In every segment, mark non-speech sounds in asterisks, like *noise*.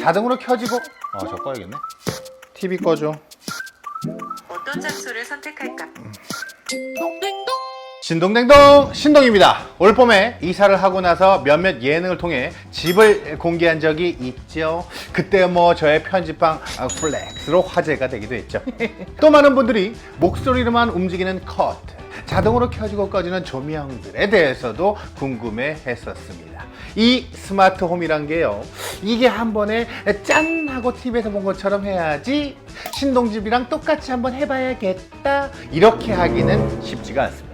자동으로 켜지고 어, 저 꺼야겠네. TV 꺼줘. 어떤 장소를 선택할까? 신동댕동 신동입니다. 올 봄에 이사를 하고 나서 몇몇 예능을 통해 집을 공개한 적이 있죠. 그때 뭐 저의 편집방 아, 플렉스로 화제가 되기도 했죠. *laughs* 또 많은 분들이 목소리로만 움직이는 커트, 자동으로 켜지고 꺼지는 조명들에 대해서도 궁금해 했었습니다. 이 스마트 홈이란 게요. 이게 한 번에 짠 하고 TV에서 본 것처럼 해야지 신동집이랑 똑같이 한번 해봐야겠다. 이렇게 하기는 쉽지가 않습니다.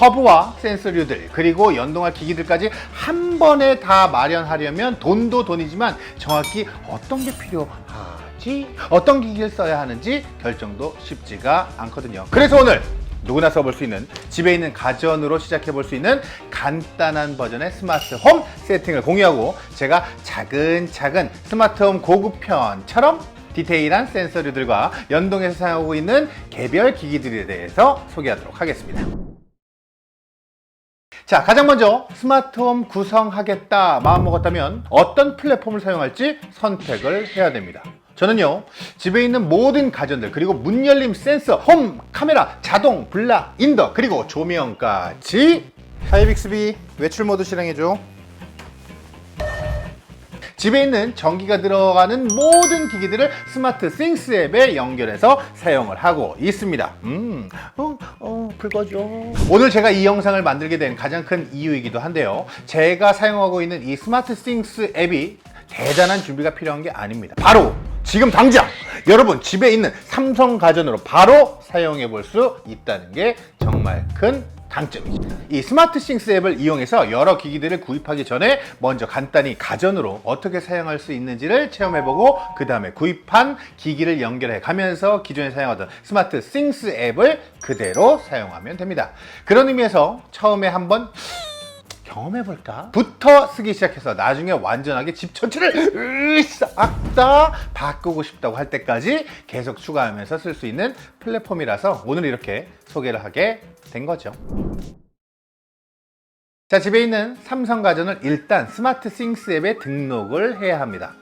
허브와 센서류들 그리고 연동할 기기들까지 한 번에 다 마련하려면 돈도 돈이지만 정확히 어떤 게 필요하지 어떤 기기를 써야 하는지 결정도 쉽지가 않거든요 그래서 오늘 누구나 써볼 수 있는 집에 있는 가전으로 시작해 볼 수 있는 간단한 버전의 스마트 홈 세팅을 공유하고 제가 차근차근 스마트 홈 고급편처럼 디테일한 센서류들과 연동해서 사용하고 있는 개별 기기들에 대해서 소개하도록 하겠습니다. 자, 가장 먼저 스마트홈 구성하겠다 마음먹었다면 어떤 플랫폼을 사용할지 선택을 해야 됩니다. 저는요, 집에 있는 모든 가전들, 그리고 문 열림 센서, 홈, 카메라, 자동, 블락, 인더, 그리고 조명까지 하이빅스비 외출 모드 실행해줘. 집에 있는 전기가 들어가는 모든 기기들을 스마트 싱스 앱에 연결해서 사용을 하고 있습니다. 음, 어, 어, 불 꺼줘. 오늘 제가 이 영상을 만들게 된 가장 큰 이유이기도 한데요. 제가 사용하고 있는 이 스마트 싱스 앱이 대단한 준비가 필요한 게 아닙니다. 바로 지금 당장 여러분 집에 있는 삼성 가전으로 바로 사용해 볼 수 있다는 게 정말 큰 장점이죠. 이 스마트 싱스 앱을 이용해서 여러 기기들을 구입하기 전에 먼저 간단히 가전으로 어떻게 사용할 수 있는지를 체험해보고 그 다음에 구입한 기기를 연결해 가면서 기존에 사용하던 스마트 싱스 앱을 그대로 사용하면 됩니다. 그런 의미에서 처음에 한번 경험해볼까? 부터 쓰기 시작해서 나중에 완전하게 집 전체를 싹다 바꾸고 싶다고 할 때까지 계속 추가하면서 쓸 수 있는 플랫폼이라서 오늘 이렇게 소개를 하게 된 거죠. 자, 집에 있는 삼성 가전을 일단 스마트 싱스 앱에 등록을 해야 합니다.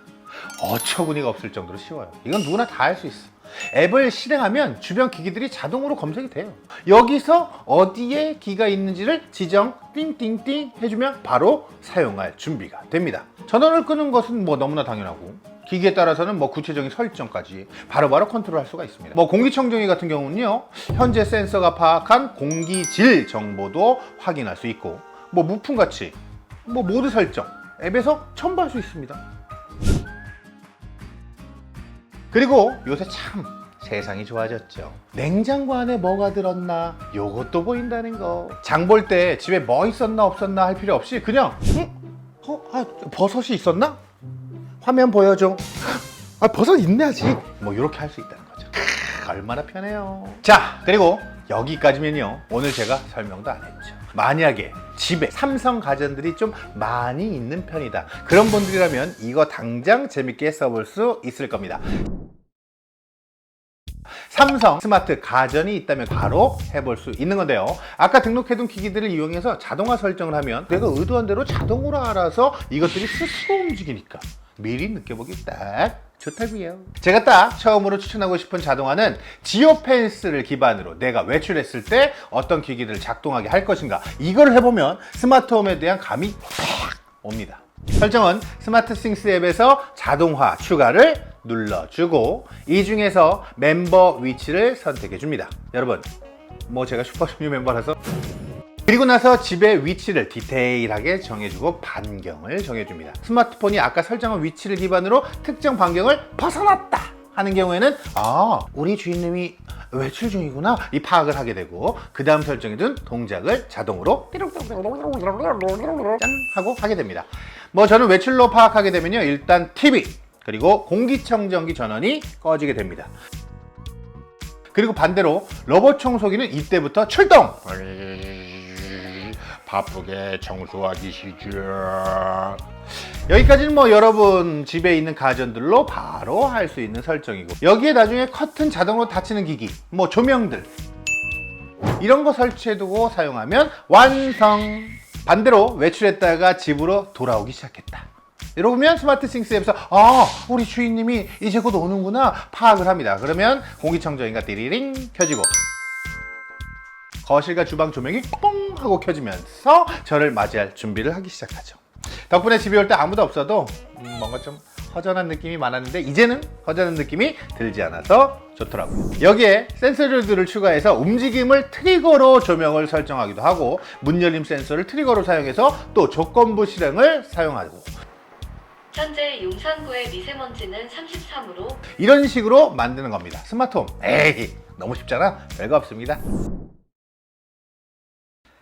어처구니가 없을 정도로 쉬워요. 이건 누구나 다 할 수 있어. 앱을 실행하면 주변 기기들이 자동으로 검색이 돼요. 여기서 어디에 기가 있는지를 지정 띵띵띵 해주면 바로 사용할 준비가 됩니다. 전원을 끄는 것은 뭐 너무나 당연하고 기기에 따라서는 뭐 구체적인 설정까지 바로바로 컨트롤할 수가 있습니다. 뭐 공기청정기 같은 경우는요, 현재 센서가 파악한 공기질 정보도 확인할 수 있고, 뭐 무풍같이 뭐 모드 설정 앱에서 첨부할 수 있습니다. 그리고 요새 참 세상이 좋아졌죠. 냉장고 안에 뭐가 들었나 요것도 보인다는 거. 장 볼 때 집에 뭐 있었나 없었나 할 필요 없이 그냥 응? 어? 아, 버섯이 있었나? 화면 보여줘. 아 버섯 있네 아직. 뭐 이렇게 할 수 있다는 거죠. 크, 얼마나 편해요. 자 그리고 여기까지면요. 오늘 제가 설명도 안 했죠. 만약에 집에 삼성 가전들이 좀 많이 있는 편이다. 그런 분들이라면 이거 당장 재밌게 써볼 수 있을 겁니다. 삼성 스마트 가전이 있다면 바로 해볼 수 있는 건데요. 아까 등록해둔 기기들을 이용해서 자동화 설정을 하면 내가 의도한 대로 자동으로 알아서 이것들이 스스로 움직이니까 미리 느껴보기 딱 좋다고요. 제가 딱 처음으로 추천하고 싶은 자동화는 지오펜스를 기반으로 내가 외출했을 때 어떤 기기들을 작동하게 할 것인가 이걸 해보면 스마트홈에 대한 감이 팍 옵니다. 설정은 스마트 싱스 앱에서 자동화 추가를 눌러주고 이 중에서 멤버 위치를 선택해 줍니다. 여러분, 뭐 제가 슈퍼주니어 멤버라서 그리고 나서 집의 위치를 디테일하게 정해주고 반경을 정해줍니다. 스마트폰이 아까 설정한 위치를 기반으로 특정 반경을 벗어났다 하는 경우에는 아 우리 주인님이 외출 중이구나 이 파악을 하게 되고 그 다음 설정해둔 동작을 자동으로 짠 하고 하게 됩니다. 뭐 저는 외출로 파악하게 되면요 일단 TV 그리고 공기청정기 전원이 꺼지게 됩니다. 그리고 반대로 로봇 청소기는 이때부터 출동! 바쁘게 청소하기 시죠. 여기까지는 뭐 여러분 집에 있는 가전들로 바로 할 수 있는 설정이고 여기에 나중에 커튼 자동으로 닫히는 기기, 뭐 조명들 이런 거 설치해두고 사용하면 완성! 반대로 외출했다가 집으로 돌아오기 시작했다. 이러면 스마트 싱스 앱에서 아 우리 주인님이 이제 곧 오는구나 파악을 합니다. 그러면 공기청정기가 띠리링 켜지고 거실과 주방 조명이 뽕 하고 켜지면서 저를 맞이할 준비를 하기 시작하죠. 덕분에 집에 올 때 아무도 없어도 음, 뭔가 좀 허전한 느낌이 많았는데 이제는 허전한 느낌이 들지 않아서 좋더라고요. 여기에 센서들을 추가해서 움직임을 트리거로 조명을 설정하기도 하고 문 열림 센서를 트리거로 사용해서 또 조건부 실행을 사용하고 현재 용산구의 미세먼지는 33으로 이런 식으로 만드는 겁니다. 스마트홈. 에이, 너무 쉽잖아. 별거 없습니다.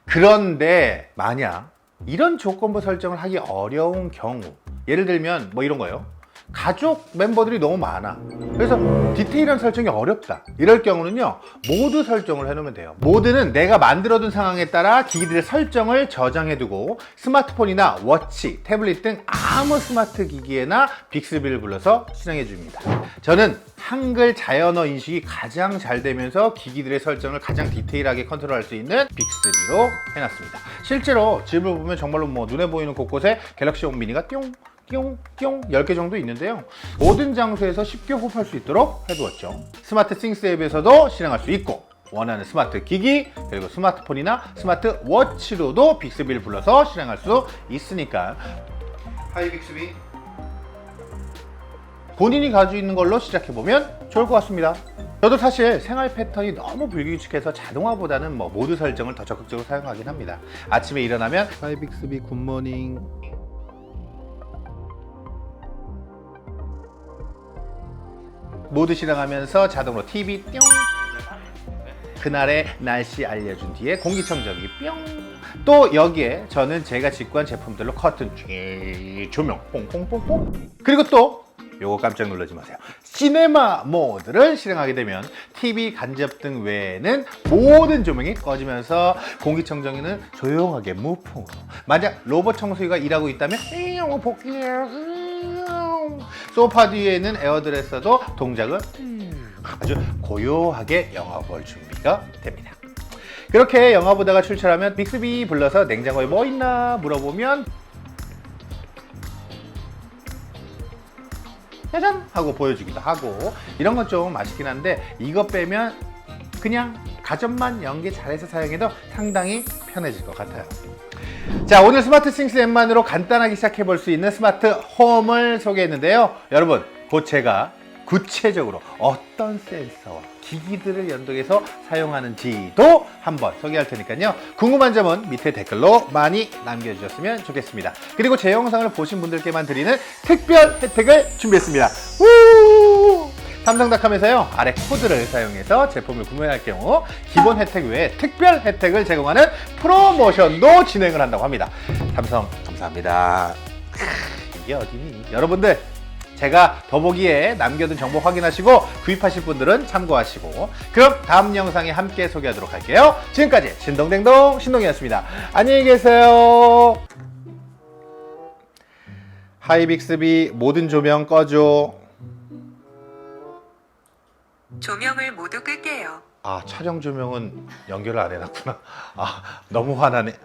그런데 만약 이런 조건부 설정을 하기 어려운 경우, 예를 들면 뭐 이런 거요. 가족 멤버들이 너무 많아. 그래서 디테일한 설정이 어렵다. 이럴 경우는요, 모드 설정을 해놓으면 돼요. 모드는 내가 만들어둔 상황에 따라 기기들의 설정을 저장해두고 스마트폰이나 워치, 태블릿 등 아무 스마트 기기에나 빅스비를 불러서 실행해줍니다. 저는 한글 자연어 인식이 가장 잘 되면서 기기들의 설정을 가장 디테일하게 컨트롤할 수 있는 빅스비로 해놨습니다. 실제로 집을 보면 정말로 뭐 눈에 보이는 곳곳에 갤럭시 홈 미니가 뿅 뿅뿅 10개 정도 있는데요. 모든 장소에서 쉽게 호흡할 수 있도록 해두었죠. 스마트 싱스 앱에서도 실행할 수 있고 원하는 스마트 기기 그리고 스마트폰이나 스마트 워치로도 빅스비를 불러서 실행할 수 있으니까 하이 빅스비 본인이 가지고 있는 걸로 시작해보면 좋을 것 같습니다. 저도 사실 생활 패턴이 너무 불규칙해서 자동화보다는 뭐 모드 설정을 더 적극적으로 사용하긴 합니다. 아침에 일어나면 하이 빅스비 굿모닝 모드 실행하면서 자동으로 TV 뿅. 그날의 날씨 알려준 뒤에 공기청정기 뿅. 또 여기에 저는 제가 직구한 제품들로 커튼 쥐 조명 뽕뽕뽕뽕. 그리고 또 요거 깜짝 놀라지 마세요. 시네마 모드를 실행하게 되면 TV 간접 등 외에는 모든 조명이 꺼지면서 공기청정기는 조용하게 무풍으로. 만약 로봇 청소기가 일하고 있다면 삐용 복귀해요 소파 뒤에는 에어드레서도 동작을 아주 고요하게 영화 볼 준비가 됩니다. 그렇게 영화 보다가 출출하면 빅스비 불러서 냉장고에 뭐 있나 물어보면 짜잔 하고 보여주기도 하고 이런 건 좀 맛있긴 한데 이거 빼면 그냥 가전만 연계 잘해서 사용해도 상당히 편해질 것 같아요. 자 오늘 스마트 싱스 앱만으로 간단하게 시작해 볼 수 있는 스마트 홈을 소개했는데요. 여러분 곧 제가 구체적으로 어떤 센서와 기기들을 연동해서 사용하는지도 한번 소개할 테니까요. 궁금한 점은 밑에 댓글로 많이 남겨주셨으면 좋겠습니다. 그리고 제 영상을 보신 분들께만 드리는 특별 혜택을 준비했습니다. 우! 삼성닷컴에서요 아래 코드를 사용해서 제품을 구매할 경우 기본 혜택 외에 특별 혜택을 제공하는 프로모션도 진행을 한다고 합니다. 삼성. 감사합니다. 크, 이게 어디니? 여러분들 제가 더보기에 남겨둔 정보 확인하시고 구입하실 분들은 참고하시고. 그럼 다음 영상에 함께 소개하도록 할게요. 지금까지 신동댕동 신동이었습니다. 안녕히 계세요. 하이빅스비 모든 조명 꺼줘 조명을 모두 끌게요. 아 촬영 조명은 연결을 안 해놨구나 아 너무 화나네